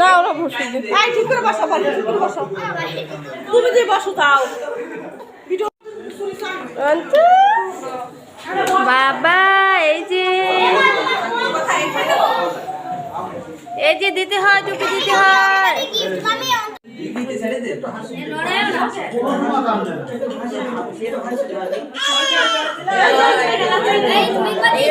না ওরা বসে এই ঠিক করে বসো ভালো ঠিক করে বসো। তুমি যে বসো তাও বাবা এই যে। এই যে দিতে হয় টুপি দিতে হয়।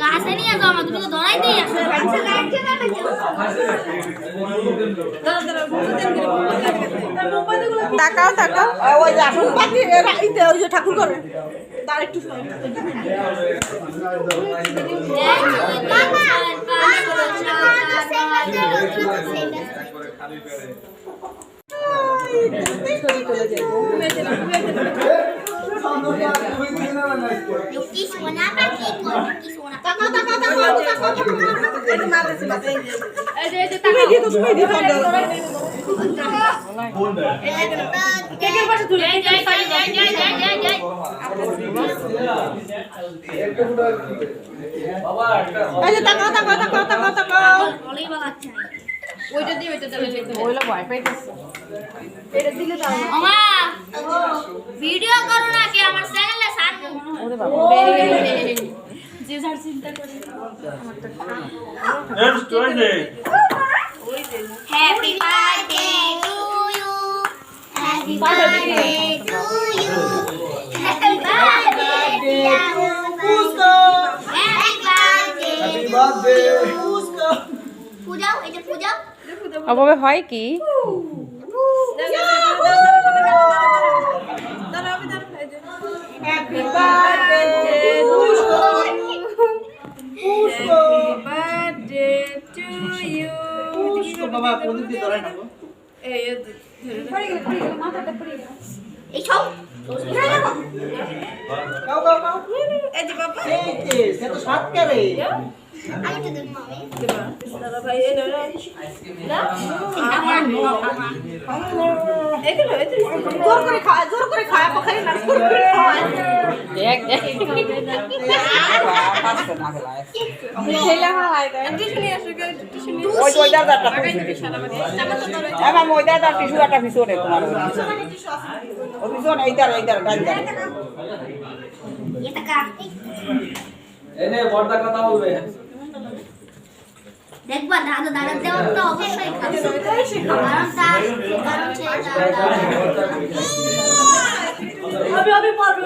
কাছে নিয়ে যাও না তুমি তো ধরাই দিয়ে আসো তাকাও তাকাও ওই যে আসল পাতি ইতে ওই যে ঠাকুর করে তার একটু কি সোনা পাখি কি সোনা তাকাও তাকাও তাকাও তাকাও এটা মার দিছি বাস এই যে এই যে তুমি দিও তুমি দিও কেকের পাশে তুলে এই যে এই যে এই যে এই যে এই যে এই যে তাকাও তাকাও তাকাও তাকাও তাকাও বলেই বালাচ্ছে ওইটা দিয়ে ওইটা দিলে ওইলা ভয় পাইতেছে আমা ভিডিও করো না কি আমার চ্যানেলে সার ওরে বাবা যে যার চিন্তা করে happy birthday to you happy birthday to you happy birthday Pushko happy birthday Pushko পূজাও এটা পূজাও অভাবে হয় কি হ্যাপি বার্থডে ধরে নাও। এই সব আমার জোর করে এটা এনে বড়দা কথা বলবে। দেখবা দাদা দাদা দেওয়ার তো অবশ্যই খাবে কারণ তার কারণ সে আমি আমি পারব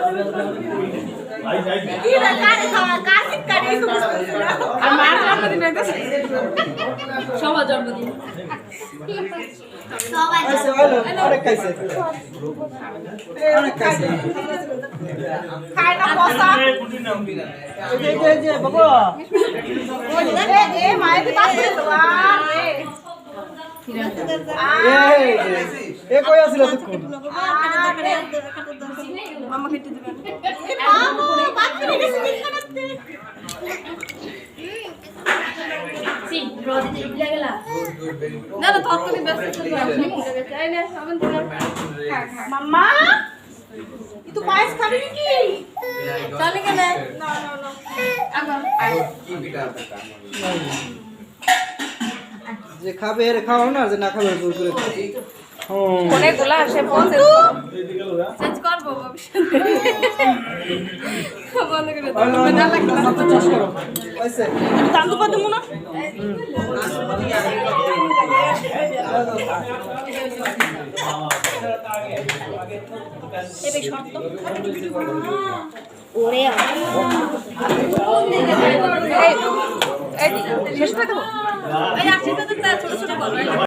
সবার জন্মদিন খাইছে অনেক খাইছে খায় না পসা এই যে এই যে, এই যে বাবা এ এ মায়ের কি পাস করে তো আর রে এই এ কই আছিল তখন মামা কেটে দিবেন এ মামা বাদ করে গেছে ঠিক করতে সি রোদি দিলে গেলা না না তরকারি ব্যস্ত চাই না মাম্মা! ই তো পায়েস খাবি নাকি? চলে গেলে। না না না। যে খাবে এর খাও না যে না খাবে জোর করে খাও। ফোনে গুলা আসে চেঞ্জ করব বন্ধ করে? দাম কত মনে? ওরে এই শেষ দেবো? ছোট ছোট বল